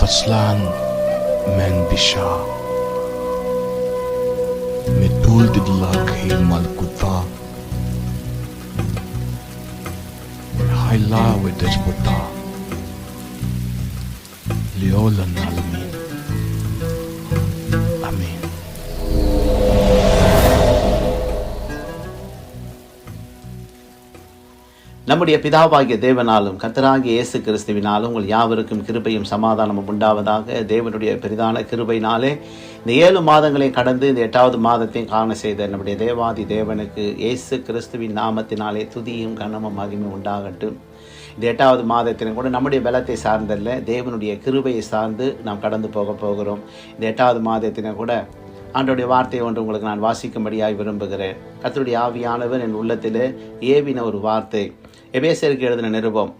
فصلان من بشا. متول دلك هي مالكوتا هايلا ودسبوتا ليولا نالمين آمين நம்முடைய பிதாவாகிய தேவனாலும் கத்தராகிய இயேசு கிறிஸ்துவினாலும் உங்கள் யாவருக்கும் கிருபையும் சமாதானமும் உண்டாவதாக தேவனுடைய பெரிதான கிருபையினாலே இந்த ஏழு மாதங்களை கடந்து இந்த எட்டாவது மாதத்தையும் காண செய்த நம்முடைய தேவாதி தேவனுக்கு இயேசு கிறிஸ்துவின் நாமத்தினாலே துதியும் கனமும் மகிமை உண்டாகட்டும். இந்த எட்டாவது மாதத்திலும் கூட நம்முடைய பலத்தை சார்ந்தல்ல தேவனுடைய கிருபையை சார்ந்து நாம் கடந்து போக போகிறோம். இந்த எட்டாவது மாதத்திலும் கூட ஆண்டோடைய வார்த்தையை ஒன்று உங்களுக்கு நான் வாசிக்கும்படியாக விரும்புகிறேன். கத்தருடைய ஆவியானவர் என் உள்ளத்தில் ஏவின ஒரு வார்த்தை. எபேசருக்கு எழுதின நிருபம்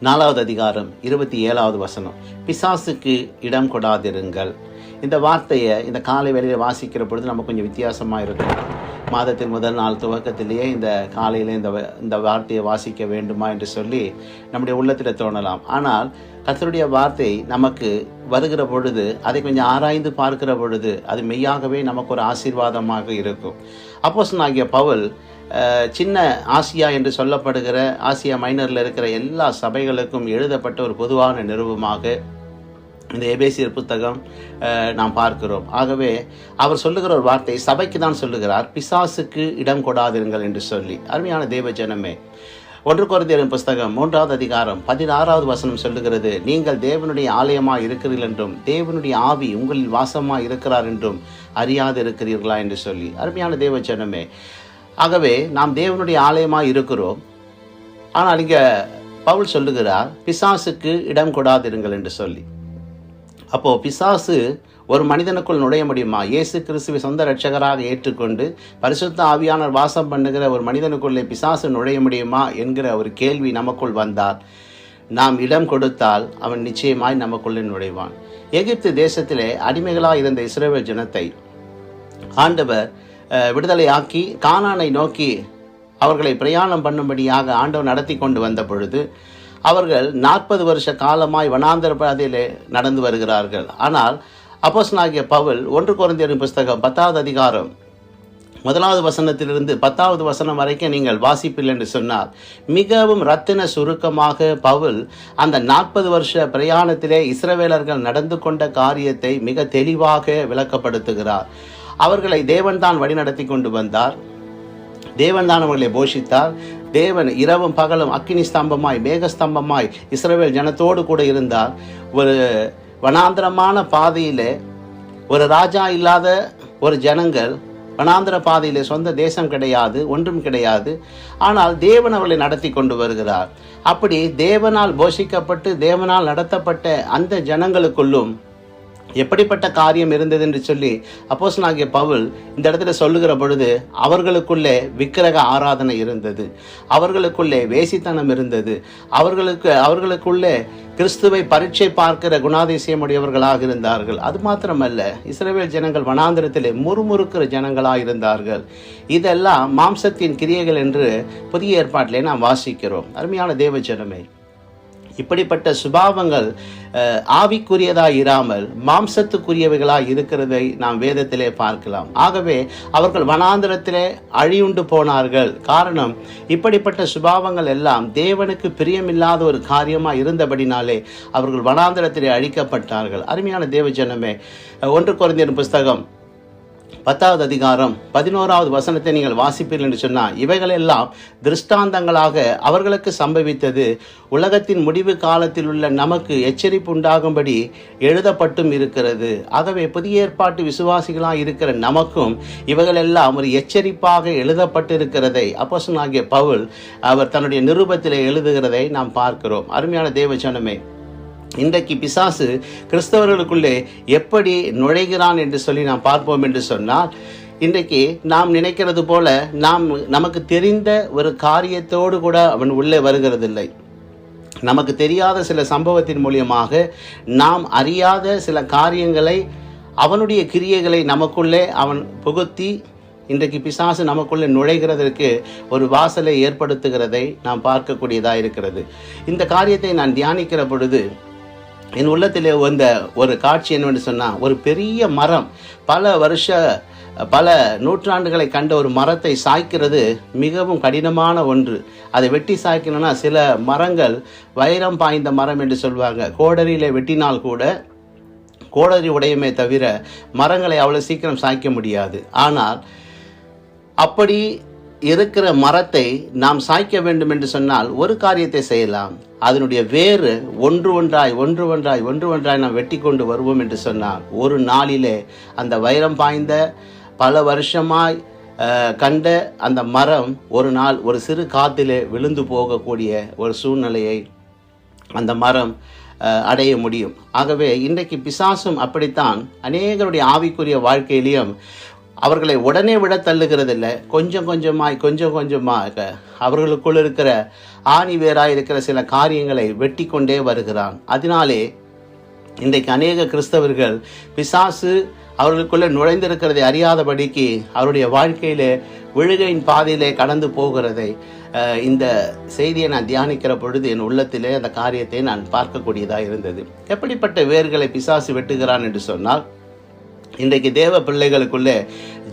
நாலாவது அதிகாரம் இருபத்தி ஏழாவது வசனம். பிசாசுக்கு இடம் கொடாதிருங்கள். இந்த வார்த்தையை இந்த காலை வேளையில் வாசிக்கிற பொழுது நம்ம கொஞ்சம் வித்தியாசமாக இருக்கும். மாதத்தின் முதல் நாள் துவக்கத்திலேயே இந்த காலையில் இந்த வ- இந்த வார்த்தையை வாசிக்க வேண்டுமா என்று சொல்லி நம்முடைய உள்ளத்தில் தோணலாம். ஆனால் கத்தருடைய வார்த்தை நமக்கு வருகிற பொழுது அதை கொஞ்சம் ஆராய்ந்து பார்க்கிற பொழுது அது மெய்யாகவே நமக்கு ஒரு ஆசீர்வாதமாக இருக்கும். அப்போஸ் ஆகிய பவுல் சின்ன ஆசியா என்று சொல்லப்படுகிற ஆசியா மைனரில் இருக்கிற எல்லா சபைகளுக்கும் எழுதப்பட்ட ஒரு பொதுவான நிறுவமாக இந்த எபேசியர் புத்தகம் நாம் பார்க்கிறோம். ஆகவே அவர் சொல்லுகிற ஒரு வார்த்தை சபைக்கு தான் சொல்லுகிறார் பிசாசுக்கு இடம் கொடாதிருங்கள் என்று சொல்லி. அருமையான தேவ ஜனமே ஒன்று குறைந்தரின் புஸ்தகம் மூன்றாவது அதிகாரம் பதினாறாவது வசனம் சொல்லுகிறது நீங்கள் தேவனுடைய ஆலயமாக இருக்கிறீர்கள் என்றும் தேவனுடைய ஆவி உங்களில் வாசமாக இருக்கிறார் என்றும் அறியாது இருக்கிறீர்களா என்று சொல்லி. அருமையான தேவ ஜனமே ஆகவே நாம் தேவனுடைய ஆலயமாக இருக்கிறோம். ஆனால் இங்கே பவுல் சொல்லுகிறார் பிசாசுக்கு இடம் கொடாதிருங்கள் என்று சொல்லி. அப்போது பிசாசு ஒரு மனிதனுக்குள் நுழைய முடியுமா? இயேசு கிறிஸ்துவை சொந்த ரட்சகராக ஏற்றுக்கொண்டு பரிசுத்த ஆவியானர் வாசம் பண்ணுகிற ஒரு மனிதனுக்குள்ளே பிசாசு நுழைய முடியுமா என்கிற ஒரு கேள்வி நமக்குள் வந்தால் நாம் இடம் கொடுத்தால் அவன் நிச்சயமாய் நமக்குள்ளே நுழைவான். எகிப்து தேசத்திலே அடிமைகளாக இருந்த இஸ்ரேல் ஜனத்தை ஆண்டவர் விடுதலையாக்கி கானானை நோக்கி அவர்களை பிரயாணம் பண்ணும்படியாக ஆண்டவர் நடத்தி கொண்டு வந்த பொழுது அவர்கள் நாற்பது வருஷ காலமாய் வனாந்தர பாதையிலே நடந்து வருகிறார்கள். ஆனால் அப்போஸ்தலனாகிய பவுல் ஒன்று குறைந்தரின் புஸ்தகம் பத்தாவது அதிகாரம் முதலாவது வசனத்திலிருந்து பத்தாவது வசனம் வரைக்கும் நீங்கள் வாசிப்பில் என்று சொன்னார். மிகவும் ரத்தின சுருக்கமாக பவுல் அந்த நாற்பது வருஷ பிரயாணத்திலே இஸ்ரவேலர்கள் நடந்து கொண்ட காரியத்தை மிக தெளிவாக விளக்கப்படுத்துகிறார். அவர்களை தேவன்தான் வழிநடத்தி கொண்டு வந்தார். தேவன் தான் அவர்களை போஷித்தார். தேவன் இரவும் பகலும் அக்கினி ஸ்தம்பமாய் மேகஸ்தம்பமாய் இஸ்ரவேல் ஜனத்தோடு கூட இருந்தார். ஒரு வனாந்திரமான பாதையில் ஒரு ராஜா இல்லாத ஒரு ஜனங்கள் வனாந்திர பாதையில் சொந்த தேசம் கிடையாது ஒன்றும் கிடையாது. ஆனால் தேவன் அவர்களை நடத்தி கொண்டு வருகிறார். அப்படி தேவனால் போஷிக்கப்பட்டு தேவனால் நடத்தப்பட்ட அந்த ஜனங்களுக்குள்ளும் எப்படிப்பட்ட காரியம் இருந்தது என்று சொல்லி அப்போஸ் நாகிய பவுல் இந்த இடத்துல சொல்லுகிற பொழுது அவர்களுக்குள்ளே விக்கிரக ஆராதனை இருந்தது. அவர்களுக்குள்ளே வேசித்தனம் இருந்தது. அவர்களுக்கு அவர்களுக்குள்ளே கிறிஸ்துவை பரீட்சை பார்க்கிற குணாதிசயமுடையவர்களாக இருந்தார்கள். அது மாத்திரமல்ல இஸ்ரேவேல் ஜனங்கள் வனாந்திரத்திலே முறுமுறுக்கிற ஜனங்களாக இருந்தார்கள். இதெல்லாம் மாம்சத்தின் கிரியைகள் என்று புதிய ஏற்பாட்டிலே நாம் வாசிக்கிறோம். அருமையான தேவ ஜனமே இப்படிப்பட்ட சுபாவங்கள் ஆவிக்குரியதாக இராமல் மாம்சத்துக்குரியவைகளாக இருக்கிறதை நாம் வேதத்திலே பார்க்கலாம். ஆகவே அவர்கள் வனாந்திரத்திலே அழியுண்டு போனார்கள். காரணம் இப்படிப்பட்ட சுபாவங்கள் எல்லாம் தேவனுக்கு பிரியமில்லாத ஒரு காரியமாக இருந்தபடினாலே அவர்கள் வனாந்திரத்திலே அழிக்கப்பட்டார்கள். அருமையான தேவ ஜனமே ஒன்று குறைந்தியர் புஸ்தகம் பத்தாவது அதிகாரம் பதினோராவது வசனத்தை நீங்கள் வாசிப்பீர்கள் என்று சொன்னால் இவைகளெல்லாம் திருஷ்டாந்தங்களாக அவர்களுக்கு சம்பவித்தது. உலகத்தின் முடிவு காலத்தில் உள்ள நமக்கு எச்சரிப்பு உண்டாகும்படி எழுதப்பட்டும் இருக்கிறது. ஆகவே புதிய ஏற்பாட்டு விசுவாசிகளாக இருக்கிற நமக்கும் இவைகளெல்லாம் ஒரு எச்சரிப்பாக எழுதப்பட்டிருக்கிறதை அப்போசனாகிய பவுல் அவர் தன்னுடைய நிருபத்தில் எழுதுகிறதை நாம் பார்க்கிறோம். அருமையான தேவச்சனமே இன்றைக்கு பிசாசு கிறிஸ்தவர்களுக்குள்ளே எப்படி நுழைகிறான் என்று சொல்லி நாம் பார்ப்போம் என்று சொன்னால் இன்றைக்கு நாம் நினைக்கிறது போல நாம் நமக்கு தெரிந்த ஒரு காரியத்தோடு கூட அவன் உள்ளே வருகிறதில்லை. நமக்கு தெரியாத சில சம்பவத்தின் மூலியமாக நாம் அறியாத சில காரியங்களை அவனுடைய கிரியைகளை நமக்குள்ளே அவன் புகுத்தி இன்றைக்கு பிசாசு நமக்குள்ளே நுழைகிறதற்கு ஒரு வாசலை ஏற்படுத்துகிறதை நாம் பார்க்கக்கூடியதாக இருக்கிறது இந்த காரியத்தை நான் தியானிக்கிற பொழுது என் உள்ளத்திலே வந்த ஒரு காட்சி என்னவென்று சொன்னால் ஒரு பெரிய மரம். பல வருஷ பல நூற்றாண்டுகளை கண்ட ஒரு மரத்தை சாய்க்கிறது மிகவும் கடினமான ஒன்று. அதை வெட்டி சாய்க்கணும்னா சில மரங்கள் வைரம் பாய்ந்த மரம் என்று சொல்வாங்க. கோடரியில் வெட்டினால் கூட கோடரி உடையுமே தவிர மரங்களை அவ்வளோ சீக்கிரம் சாய்க்க முடியாது. ஆனால் அப்படி இருக்கிற மரத்தை நாம் சாய்க்க வேண்டும் என்று சொன்னால் ஒரு காரியத்தை செய்யலாம். அதனுடைய வேறு ஒன்று ஒன்றாய் ஒன்று ஒன்றாய் ஒன்று ஒன்றாய் நாம் வெட்டி கொண்டு வருவோம் என்று சொன்னால் ஒரு நாளிலே அந்த வைரம் பாய்ந்த பல வருஷமாய் கண்ட அந்த மரம் ஒரு நாள் ஒரு சிறு காத்திலே விழுந்து போகக்கூடிய ஒரு சூழ்நிலையை அந்த மரம் அடைய முடியும். ஆகவே இன்றைக்கு பிசாசும் அப்படித்தான் அநேகருடைய ஆவிக்குரிய வாழ்க்கையிலையும் அவர்களை உடனே விட தள்ளுகிறதில்ல. கொஞ்சம் கொஞ்சமாய் கொஞ்சம் கொஞ்சமாக அவர்களுக்குள் இருக்கிற ஆணி வேராய் இருக்கிற சில காரியங்களை வெட்டி கொண்டே வருகிறான். அதனாலே இன்றைக்கு அநேக கிறிஸ்தவர்கள் பிசாசு அவர்களுக்குள்ளே நுழைந்திருக்கிறதை அறியாதபடிக்கு அவருடைய வாழ்க்கையிலே விழுகையின் பாதையிலே கடந்து போகிறதை இந்த செய்தியை நான் தியானிக்கிற பொழுது என் உள்ளத்திலே அந்த காரியத்தை நான் பார்க்கக்கூடியதாக இருந்தது. எப்படிப்பட்ட வேர்களை பிசாசு வெட்டுகிறான் என்று சொன்னால் இன்றைக்கு தேவ பிள்ளைகளுக்குள்ளே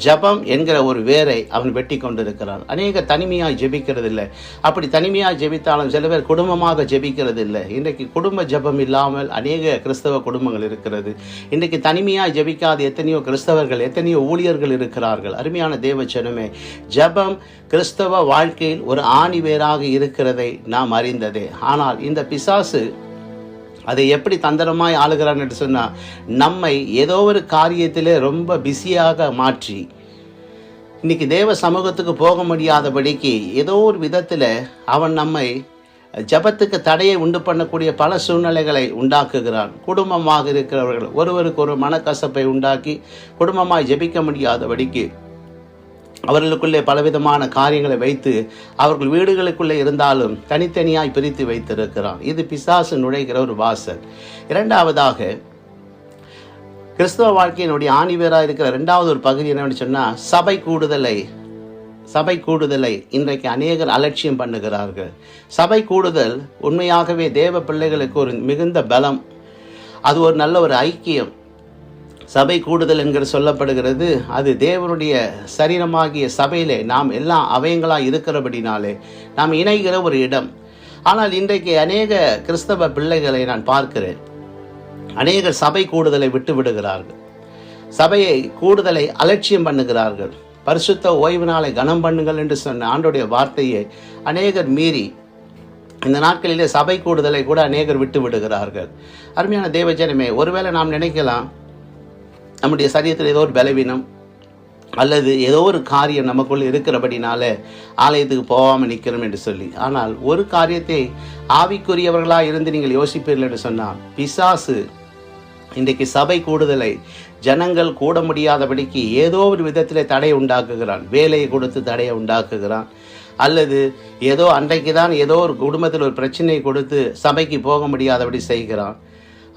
ஜபம் என்கிற ஒரு வேரை அவன் வெட்டி கொண்டிருக்கிறான். அநேக தனிமையாக ஜெபிக்கிறதில்லை. அப்படி தனிமையாக ஜெபித்தாலும் சில பேர் குடும்பமாக ஜெபிக்கிறதில்லை. இன்றைக்கு குடும்ப ஜெபம் இல்லாமல் அநேக கிறிஸ்தவ குடும்பங்கள் இருக்கிறது. இன்றைக்கு தனிமையாக ஜெபிக்காத எத்தனையோ கிறிஸ்தவர்கள் எத்தனையோ ஊழியர்கள் இருக்கிறார்கள். அருமையான தேவச்சனமே ஜெபம் கிறிஸ்தவ வாழ்க்கையில் ஒரு ஆணி வேராக இருக்கிறதை நாம் அறிந்ததே. ஆனால் இந்த பிசாசு அதை எப்படி தந்திரமாய் ஆளுகிறான்னு சொன்னால் நம்மை ஏதோ ஒரு காரியத்திலே ரொம்ப பிஸியாக மாற்றி இன்னைக்கு தேவ சமூகத்துக்கு போக முடியாதபடிக்கு ஏதோ ஒரு விதத்தில் அவன் நம்மை ஜபத்துக்கு தடையை உண்டு பண்ணக்கூடிய பல சூழ்நிலைகளை உண்டாக்குகிறான். குடும்பமாக இருக்கிறவர்கள் ஒருவருக்கு ஒரு மனக்கசப்பை உண்டாக்கி குடும்பமாய் ஜெபிக்க முடியாதபடிக்கு அவர்களுக்குள்ளே பலவிதமான காரியங்களை வைத்து அவர்கள் வீடுகளுக்குள்ளே இருந்தாலும் தனித்தனியாய் பிரித்து வைத்திருக்கிறான் இது பிசாசு நுழைகிற ஒரு வாசல். இரண்டாவதாக கிறிஸ்தவ வாழ்க்கையினுடைய ஆணிவேராக இருக்கிற ரெண்டாவது ஒரு பகுதி என்னன்னு சொன்னால் சபை கூடுதலை சபை கூடுதலை இன்றைக்கு அநேகர் அலட்சியம் பண்ணுகிறார்கள். சபை கூடுதல் உண்மையாகவே தேவ பிள்ளைகளுக்கு ஒரு மிகுந்த பலம். அது ஒரு நல்ல ஒரு ஐக்கியம். சபை கூடுதல் என்கிற சொல்லப்படுகிறது. அது தேவனுடைய சரீரமாகிய சபையிலே நாம் எல்லாம் அவயங்களாக இருக்கிறபடினாலே நாம் இணைகிற ஒரு இடம். ஆனால் இன்றைக்கு அநேக கிறிஸ்தவ பிள்ளைகளை நான் பார்க்கிறேன். அநேகர் சபை கூடுதலை விட்டு விடுகிறார்கள். சபையை கூடுதலை அலட்சியம் பண்ணுகிறார்கள். பரிசுத்த ஓய்வு நாளை கனம் பண்ணுங்கள் என்று சொன்ன ஆண்டுடைய வார்த்தையை அநேகர் மீறி இந்த நாட்களிலே சபை கூடுதலை கூட அநேகர் விட்டு விடுகிறார்கள். அருமையான தேவஜனமே ஒருவேளை நாம் நினைக்கலாம் நம்முடைய சரீரத்தில் ஏதோ ஒரு பலவீனம் அல்லது ஏதோ ஒரு காரியம் நமக்குள் இருக்கிறபடினால ஆலயத்துக்கு போகாமல் நிற்கிறோம் என்று சொல்லி. ஆனால் ஒரு காரியத்தை ஆவிக்குரியவர்களாக இருந்து நீங்கள் யோசிப்பீர்கள் என்று சொன்னால் பிசாசு இன்றைக்கு சபை கூடுதலை ஜனங்கள் கூட முடியாதபடிக்கு ஏதோ ஒரு விதத்தில் தடை உண்டாக்குகிறான். வேலையை கொடுத்து தடையை உண்டாக்குகிறான். அல்லது ஏதோ அன்றைக்கு தான் ஏதோ ஒரு குடும்பத்தில் ஒரு பிரச்சனையை கொடுத்து சபைக்கு போக முடியாதபடி செய்கிறான்.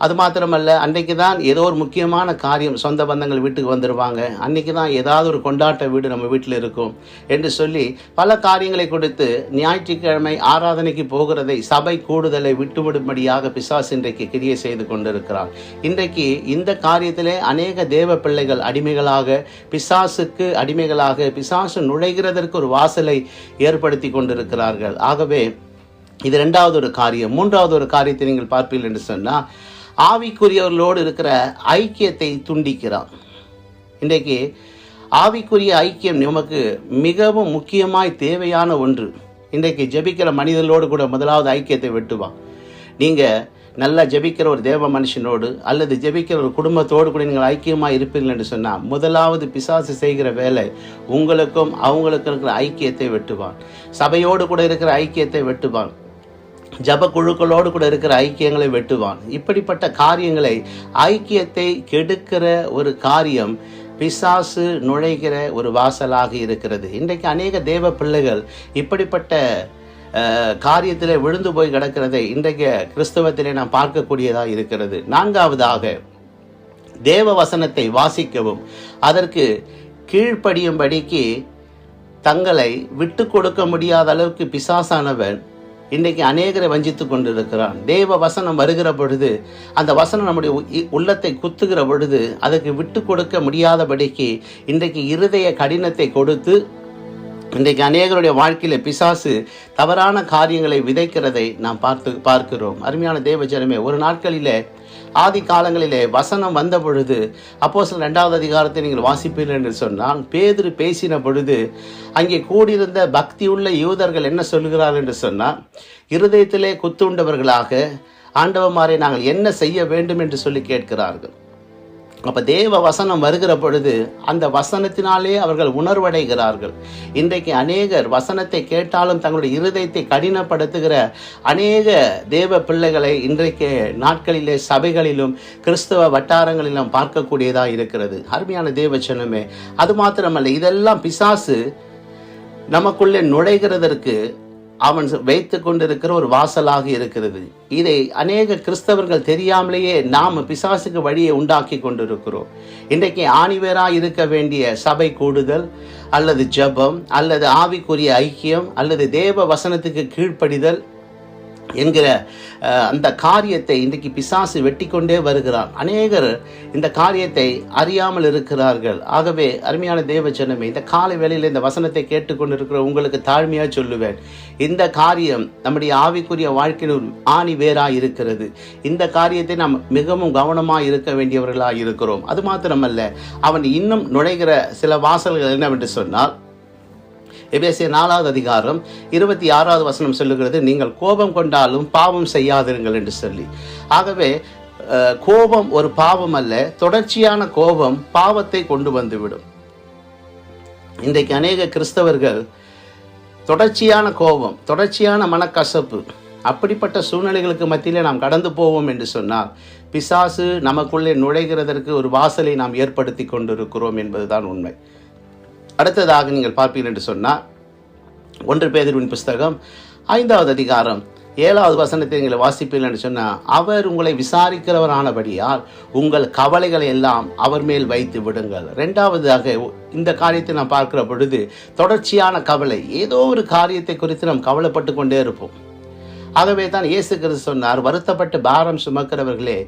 அது மாத்திரமல்ல அன்றைக்கு தான் ஏதோ ஒரு முக்கியமான காரியம் சொந்த பந்தங்கள் வீட்டுக்கு வந்துடுவாங்க அன்றைக்கி தான் ஏதாவது ஒரு கொண்டாட்ட வீடு நம்ம வீட்டில் இருக்கும் என்று சொல்லி பல காரியங்களை கொடுத்து ஞாயிற்றுக்கிழமை ஆராதனைக்கு போகிறதை சபை கூடுதலை விட்டுவிடும்படியாக பிசாஸ் இன்றைக்கு கிரியை செய்து கொண்டிருக்கிறார் இன்றைக்கு இந்த காரியத்திலே அநேக தேவ பிள்ளைகள் அடிமைகளாக பிசாசுக்கு அடிமைகளாக பிசாசு நுழைகிறதற்கு ஒரு வாசலை ஏற்படுத்தி கொண்டிருக்கிறார்கள். ஆகவே இது ரெண்டாவது ஒரு காரியம். மூன்றாவது ஒரு காரியத்தை நீங்கள் பார்ப்பீர்கள் என்று சொன்னால் ஆவிக்குரியவர்களோடு இருக்கிற ஐக்கியத்தை துண்டிக்கிறான் இன்றைக்கு ஆவிக்குரிய ஐக்கியம் நமக்கு மிகவும் முக்கியமாய் தேவையான ஒன்று. இன்றைக்கு ஜெபிக்கிற மனிதர்களோடு கூட முதலாவது ஐக்கியத்தை வெட்டுவான் நீங்கள் நல்லா ஜெபிக்கிற ஒரு தேவ மனுஷனோடு அல்லது ஜெபிக்கிற ஒரு குடும்பத்தோடு கூட நீங்கள் ஐக்கியமாக இருப்பீர்கள் என்று சொன்னால் முதலாவது பிசாசு செய்கிற வேலை உங்களுக்கும் அவங்களுக்கும் இருக்கிற ஐக்கியத்தை வெட்டுவான். சபையோடு கூட இருக்கிற ஐக்கியத்தை வெட்டுவான். ஜப குழுக்களோடு கூட இருக்கிற ஐக்கியங்களை வெட்டுவான். இப்படிப்பட்ட காரியங்களை ஐக்கியத்தை கெடுக்கிற ஒரு காரியம் பிசாசு நுழைகிற ஒரு வாசலாக இருக்கிறது. இன்றைக்கு அநேக தேவ பிள்ளைகள் இப்படிப்பட்ட காரியத்தில் காரியத்திலே விழுந்து போய் கிடக்கிறதை இன்றைக்கு கிறிஸ்தவத்திலே நாம் பார்க்கக்கூடியதாக இருக்கிறது. நான்காவதாக தேவ வசனத்தை வாசிக்கவும். அதற்கு கீழ்ப்படியும்படிக்கு தங்களை விட்டு கொடுக்க முடியாத அளவுக்கு பிசாசானவன் இன்றைக்கு அநேகரை வஞ்சித்து கொண்டிருக்கிறான். தேவ வசனம் வருகிற பொழுது அந்த வசனம் நம்முடைய உ- உள்ளத்தை குத்துகிற பொழுது அதுக்கு விட்டு கொடுக்க முடியாதபடிக்கு இன்றைக்கு இருதய கடினத்தை கொடுத்து இன்றைக்கு அநேகருடைய வாழ்க்கையில் பிசாசு தவறான காரியங்களை விதைக்கிறதை நாம் பார்த்து பார்க்கிறோம். அருமையான தேவ ஜனமே ஒரு நாட்களிலே ஆதி காலங்களிலே வசனம் வந்த பொழுது அப்போ சில ரெண்டாவது அதிகாரத்தை நீங்கள் வாசிப்பீர்கள் என்று சொன்னால் பேதிரு பேசின பொழுது அங்கே கூடியிருந்த பக்தியுள்ள யூதர்கள் என்ன சொல்கிறார் என்று சொன்னால் இருதயத்திலே குத்துண்டவர்களாக ஆண்டவமாரை நாங்கள் என்ன செய்ய வேண்டும் என்று சொல்லி கேட்கிறார்கள். அப்போ தேவ வசனம் வருகிற பொழுது அந்த வசனத்தினாலே அவர்கள் உணர்வடைகிறார்கள். இன்றைக்கு அநேகர் வசனத்தை கேட்டாலும் தங்களுடைய இருதயத்தை கடினப்படுத்துகிற அநேக தேவ பிள்ளைகளை இன்றைக்கு நாட்களிலே சபைகளிலும் கிறிஸ்தவ வட்டாரங்களிலும் பார்க்கக்கூடியதாக இருக்கிறது. அருமையான தேவ சனமே அது மாத்திரமல்ல இதெல்லாம் பிசாசு நமக்குள்ளே நுழைகிறதற்கு அவன் வைத்து கொண்டிருக்கிற ஒரு வாசலாக இருக்கிறது. இதை அநேக கிறிஸ்தவர்கள் தெரியாமலேயே நாம் பிசாசுக்கு வழியை உண்டாக்கி கொண்டிருக்கிறோம். இன்றைக்கு ஆணிவேராக இருக்க வேண்டிய சபை கூடுதல் அல்லது ஜெபம் அல்லது ஆவிக்குரிய ஐக்கியம் அல்லது தேவ வசனத்துக்கு கீழ்ப்படிதல் என்கிற அந்த காரியத்தை இன்றைக்கு பிசாசு வெட்டி கொண்டே வருகிறான். அநேகர் இந்த காரியத்தை அறியாமல் இருக்கிறார்கள். ஆகவே அருமையான தேவ ஜனமே இந்த காலை வேளையில் இந்த வசனத்தை கேட்டுக்கொண்டிருக்கிற உங்களுக்கு தாழ்மையாக சொல்லுவேன். இந்த காரியம் நம்முடைய ஆவிக்குரிய வாழ்க்கையில் ஒரு ஆணி வேறாக இருக்கிறது. இந்த காரியத்தை நாம் மிகவும் கவனமாக இருக்க வேண்டியவர்களாக இருக்கிறோம். அது மாத்திரமல்ல அவன் இன்னும் நுழைகிற சில வாசல்கள் என்னவென்று சொன்னால் எபேசிய நாலாவது அதிகாரம் இருபத்தி ஆறாவது வசனம் சொல்லுகிறது நீங்கள் கோபம் கொண்டாலும் பாவம் செய்யாதிருங்கள் என்று சொல்லி. ஆகவே கோபம் ஒரு பாவம் அல்ல தொடர்ச்சியான கோபம் பாவத்தை கொண்டு வந்துவிடும். இன்றைக்கு அநேக கிறிஸ்தவர்கள் தொடர்ச்சியான கோபம் தொடர்ச்சியான மனக்கசப்பு அப்படிப்பட்ட சூழ்நிலைகளுக்கு மத்தியிலே நாம் கடந்து போவோம் என்று சொன்னால் பிசாசு நமக்குள்ளே நுழைகிறதற்கு ஒரு வாசலை நாம் ஏற்படுத்தி கொண்டிருக்கிறோம் என்பதுதான் உண்மை. அடுத்ததாக நீங்கள் பார்ப்பீர்கள் என்று சொன்னால் ஒன்று பேதரின் புஸ்தகம் ஐந்தாவது அதிகாரம் ஏழாவது வசனத்தை நீங்கள் வாசிப்பீர்கள் என்று சொன்னால் அவர் உங்களை விசாரிக்கிறவரானபடியால் உங்கள் கவலைகளை எல்லாம் அவர் மேல் வைத்து விடுங்கள். ரெண்டாவதாக இந்த காரியத்தை நாம் பார்க்கிற பொழுது தொடர்ச்சியான கவலை ஏதோ ஒரு காரியத்தை குறித்து நாம் கவலைப்பட்டு கொண்டே இருப்போம். ஆகவே தான் இயேசு கிறிஸ்து சொன்னார் வருத்தப்பட்டு பாரம் சுமக்கிறவர்களே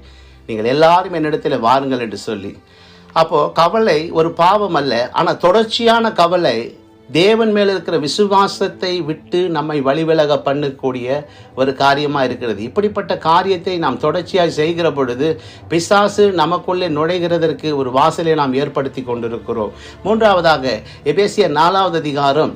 நீங்கள் எல்லாரும் என்னிடத்தில் வாருங்கள் என்று சொல்லி அப்போ கவலை ஒரு பாவம் அல்ல. ஆனால் தொடர்ச்சியான கவலை தேவன் மேல் இருக்கிற விசுவாசத்தை விட்டு நம்மை வழிவிலக பண்ணக்கூடிய ஒரு காரியமாக இருக்கிறது. இப்படிப்பட்ட காரியத்தை நாம் தொடர்ச்சியாக செய்கிற பொழுது பிசாசு நமக்குள்ளே நுழைகிறதற்கு ஒரு வாசலை நாம் ஏற்படுத்தி கொண்டிருக்கிறோம். மூன்றாவதாக எபேசிய நாலாவது அதிகாரம்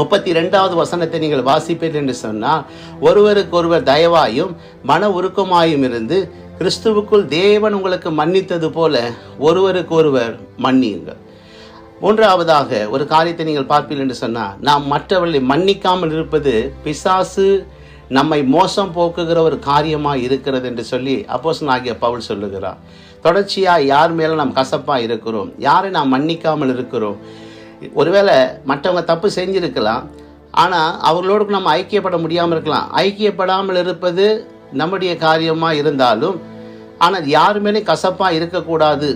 முப்பத்தி ரெண்டாவது வசனத்தை நீங்கள் வாசிப்பீர்கள் என்று சொன்னால் ஒருவருக்கு ஒருவர் தயவாயும் மன உருக்கமாயும் இருந்து கிறிஸ்துவுக்குள் தேவன் உங்களுக்கு மன்னித்தது போல ஒருவருக்கு ஒருவர் மன்னியுங்கள். மூன்றாவதாக ஒரு காரியத்தை நீங்கள் பார்ப்பீர்கள் என்று சொன்னால் நாம் மற்றவர்களை மன்னிக்காமல் இருப்பது பிசாசு நம்மை மோசம் போக்குகிற ஒரு காரியமாக இருக்கிறது என்று சொல்லி அப்போஸ் ஆகிய பவுல் சொல்லுகிறார். தொடர்ச்சியாக யார் மேலே நாம் கசப்பாக இருக்கிறோம்? யாரை நாம் மன்னிக்காமல் இருக்கிறோம்? ஒருவேளை மற்றவங்க தப்பு செஞ்சிருக்கலாம். ஆனால் அவர்களோடு நம்ம ஐக்கியப்பட முடியாமல் இருக்கலாம். ஐக்கியப்படாமல் இருப்பது நம்முடைய காரியமாக இருந்தாலும் ஆனால் யார் மேலே கசப்பாக இருக்கக்கூடாது?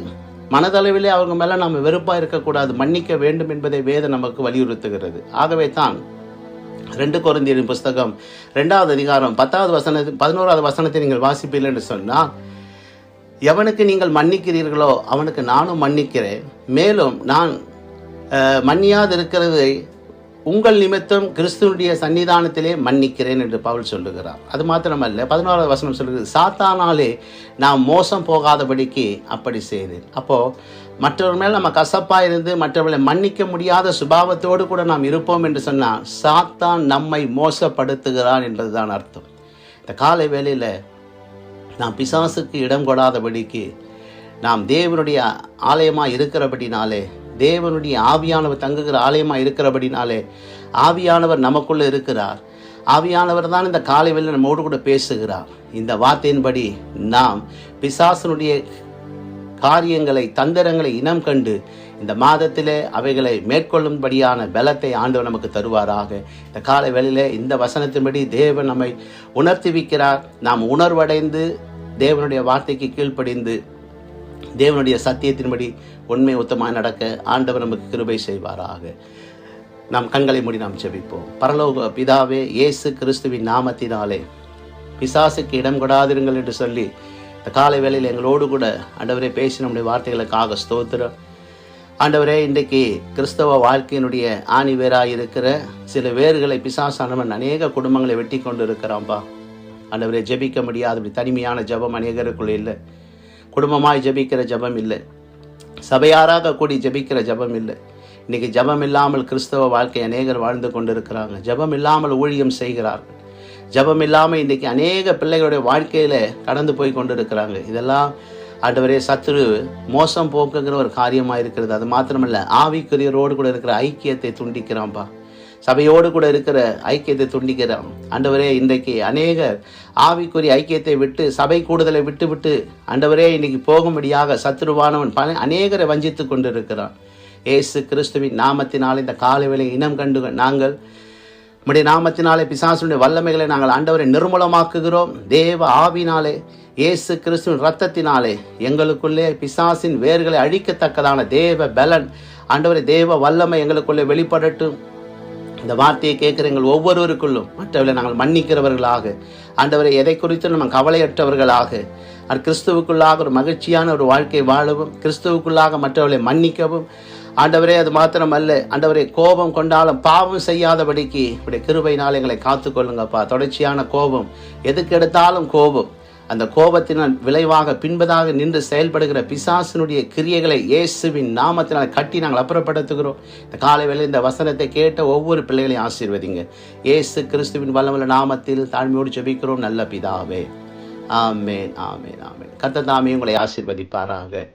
மனதளவிலே அவங்க மேலே நம்ம வெறுப்பாக இருக்கக்கூடாது. மன்னிக்க வேண்டும் என்பதை வேதம் நமக்கு வலியுறுத்துகிறது. ஆகவே தான் ரெண்டு குழந்தையின் புஸ்தகம் ரெண்டாவது அதிகாரம் பத்தாவது வசன பதினோராவது வசனத்தை நீங்கள் வாசிப்பீர்கள் என்று சொன்னால் எவனுக்கு நீங்கள் மன்னிக்கிறீர்களோ அவனுக்கு நானும் மன்னிக்கிறேன். மேலும் நான் மன்னியாது இருக்கிறதை உங்கள் நிமித்தம் கிறிஸ்துவனுடைய சன்னிதானத்திலே மன்னிக்கிறேன் என்று பவுல் சொல்லுகிறார். அது மாத்திரமல்ல பதினோராவது வசனம் சொல்லுகிறது சாத்தானாலே நாம் மோசம் போகாதபடிக்கு அப்படி செய்தேன் அப்போது மற்றவர் மேல் நம்ம கசப்பாக இருந்து மற்றவர்களை மன்னிக்க முடியாத சுபாவத்தோடு கூட நாம் இருப்போம் என்று சொன்னால் சாத்தான் நம்மை மோசப்படுத்துகிறான் என்பதுதான் அர்த்தம். இந்த காலை வேளையில் நாம் பிசாசுக்கு இடம் கொடாதபடிக்கு நாம் தேவனுடைய ஆலயமாக இருக்கிறபடினாலே தேவனுடைய ஆவியானவர் தங்குகிற ஆலயமாக இருக்கிறபடினாலே ஆவியானவர் நமக்குள்ளே இருக்கிறார். ஆவியானவர் தான் இந்த காலை வேளையில் நம்மோடு கூட பேசுகிறார். இந்த வார்த்தையின்படி நாம் பிசாசனுடைய காரியங்களை தந்திரங்களை இனம் கண்டு இந்த மாதத்திலே அவைகளை மேற்கொள்ளும்படியான பலத்தை ஆண்டவர் நமக்கு தருவாராக. இந்த காலை வேளையில் இந்த வசனத்தின்படி தேவன் நம்மை உணர்த்துவிக்கிறார் நாம் உணர்வடைந்து தேவனுடைய வார்த்தைக்கு கீழ்ப்படிந்து தேவனுடைய சத்தியத்தின்படி உண்மை உத்தமாக நடக்க ஆண்டவர் நமக்கு கிருபை செய்வாராக. நாம் கண்களை மூடி நாம் ஜெபிப்போம். பரலோக பிதாவே இயேசு கிறிஸ்துவின் நாமத்தினாலே பிசாசுக்கு இடம் கொடாதிருங்கள் என்று சொல்லி இந்த காலை வேளையில் எங்களோடு கூட ஆண்டவரே பேசி நம்முடைய வார்த்தைகளுக்காக ஸ்தோத்திரம். ஆண்டவரே இன்றைக்கு கிறிஸ்தவ வாழ்க்கையினுடைய ஆணி வேராக இருக்கிற சில வேர்களை பிசாசானவன் அநேக குடும்பங்களை வெட்டி கொண்டு இருக்கிறான்பா. ஆண்டவரே ஜெபிக்க முடியாத தனிமையான ஜெபம் அநேகருக்குள்ளே இல்லை. குடும்பமாய் ஜெபிக்கிற ஜெபம் இல்லை. சபையாராக கூடி ஜெபிக்கிற ஜெபம் இல்லை. இன்றைக்கி ஜபம் இல்லாமல் கிறிஸ்தவ வாழ்க்கை அநேகர் வாழ்ந்து கொண்டிருக்கிறாங்க. ஜபம் இல்லாமல் ஊழியம் செய்கிறார்கள். ஜபம் இல்லாமல் இன்றைக்கி அநேக பிள்ளைகளுடைய வாழ்க்கையில் கடந்து போய் கொண்டிருக்கிறாங்க. இதெல்லாம் ஆண்டவரே சத்துரு மோசம் போக்குங்கிற ஒரு காரியமாக இருக்கிறது. அது மாத்திரமல்ல ஆவிக்குரியரோடு கூட இருக்கிற ஐக்கியத்தை துண்டிக்கிறான்ப்பா சபையோடு கூட இருக்கிற ஐக்கியத்தை துண்டிக்கிறான் ஆண்டவரே இன்றைக்கு அநேகர் ஆவிக்குரிய ஐக்கியத்தை விட்டு சபை கூடுதலை விட்டு விட்டு ஆண்டவரே இன்னைக்கு போகும்படியாக சத்துருவானவன் பல அநேகரை வஞ்சித்து கொண்டிருக்கிறான். ஏசு கிறிஸ்துவின் நாமத்தினால் இந்த காலை இனம் கண்டு நாங்கள் நம்முடைய நாமத்தினாலே பிசாசுடைய வல்லமைகளை நாங்கள் ஆண்டவரை நிர்மூலமாக்குகிறோம். தேவ ஆவினாலே இயேசு கிறிஸ்துவின் ரத்தத்தினாலே எங்களுக்குள்ளே பிசாசின் வேர்களை அழிக்கத்தக்கதான தேவ பலன் ஆண்டவரை தேவ வல்லமை எங்களுக்குள்ளே வெளிப்படட்டும். இந்த வார்த்தையை கேட்குற எங்கள் ஒவ்வொருவருக்குள்ளும் மற்றவர்களை நாங்கள் மன்னிக்கிறவர்களாக ஆண்டவரை எதை குறித்து நம்ம கவலையற்றவர்களாக அது கிறிஸ்துவுக்குள்ளாக ஒரு மகிழ்ச்சியான ஒரு வாழ்க்கை வாழவும் கிறிஸ்துவுக்குள்ளாக மற்றவர்களை மன்னிக்கவும் ஆண்டவரே அது மாத்திரம் அல்ல ஆண்டவரே கோபம் கொண்டாலும் பாவம் செய்யாதபடிக்கு இப்படி கிருபையினால் எங்களை காத்துக்கொள்ளுங்கப்பா. தொடர்ச்சியான கோபம் எதுக்கு எடுத்தாலும் கோபம். அந்த கோபத்தினால் விளைவாக பின்பதாக நின்று செயல்படுகிற பிசாசினுடைய கிரியைகளை இயேசுவின் நாமத்தினால் கட்டி நாங்கள் அப்புறப்படுத்துகிறோம். இந்த காலை வேளை இந்த வசனத்தை கேட்ட ஒவ்வொரு பிள்ளைகளையும் ஆசீர்வதிங்க. இயேசு கிறிஸ்துவின் வல்லமுள்ள நாமத்தில் தாழ்மையோடு ஜெபிக்கிறோம். நல்ல பிதாவே. ஆமேன் ஆமேன் ஆமேன். கத்த தாமே உங்களை ஆசீர்வதிப்பாராக.